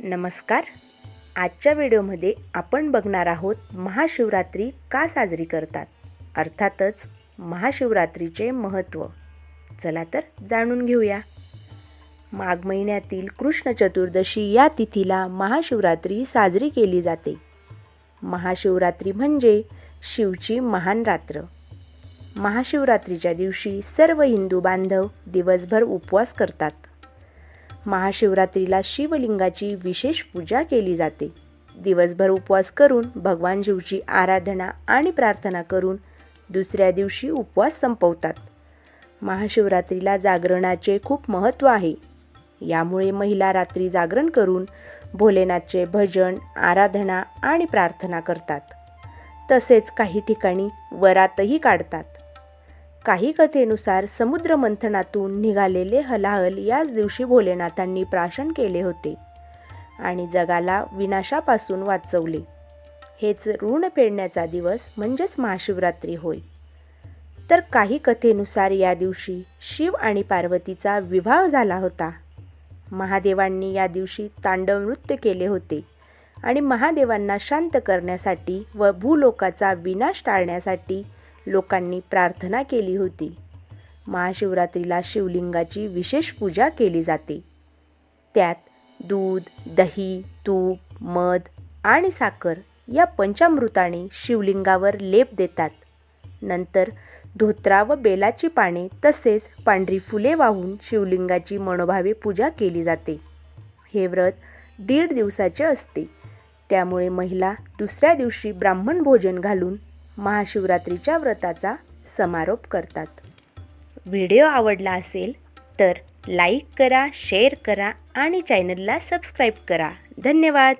नमस्कार. आजच्या व्हिडिओमध्ये आपण बघणार आहोत महाशिवरात्री का साजरी करतात? अर्थातच महाशिवरात्रीचे महत्त्व. चला तर जाणून घेऊया. माघ महिन्यातील कृष्ण चतुर्दशी या तिथीला महाशिवरात्री साजरी केली जाते. महाशिवरात्री म्हणजे शिवची महान रात्र. महाशिवरात्रीच्या दिवशी सर्व हिंदू बांधव दिवसभर उपवास करतात. महाशिवरात्रीला शिवलिंगाची विशेष पूजा केली जाते. दिवसभर उपवास करून भगवान शिवची आराधना आणि प्रार्थना करून दुसऱ्या दिवशी उपवास संपवतात. महाशिवरात्रीला जागरणाचे खूप महत्त्व आहे. यामुळे महिला रात्री जागरण करून भोलेनाथचे भजन आराधना आणि प्रार्थना करतात. तसेच काही ठिकाणी वरातही काढतात. काही कथेनुसार समुद्र मंथनातून निघालेले हलाहल याच दिवशी भोलेनाथांनी प्राशन केले होते आणि जगाला विनाशापासून वाचवले. हेच ऋण फेडण्याचा दिवस म्हणजेच महाशिवरात्री होय. तर काही कथेनुसार या दिवशी शिव आणि पार्वतीचा विवाह झाला होता. महादेवांनी या दिवशी तांडव नृत्य केले होते आणि महादेवांना शांत करण्यासाठी व भूलोकाचा विनाश टाळण्यासाठी लोकांनी प्रार्थना केली होती. महाशिवरात्रीला शिवलिंगाची विशेष पूजा केली जाते. त्यात दूध दही तूप मध आणि साखर या पंचामृताने शिवलिंगावर लेप देतात. नंतर धोत्रा व बेलाची पाने तसेच पांढरी फुले वाहून शिवलिंगाची मनोभावे पूजा केली जाते. हे व्रत दीड दिवसाचे असते. त्यामुळे महिला दुसऱ्या दिवशी ब्राह्मण भोजन घालून महाशिवरात्रीच्या व्रताचा समारोप करतात. व्हिडिओ आवडला असेल तर लाईक करा शेअर करा आणि चॅनलला सबस्क्राईब करा. धन्यवाद!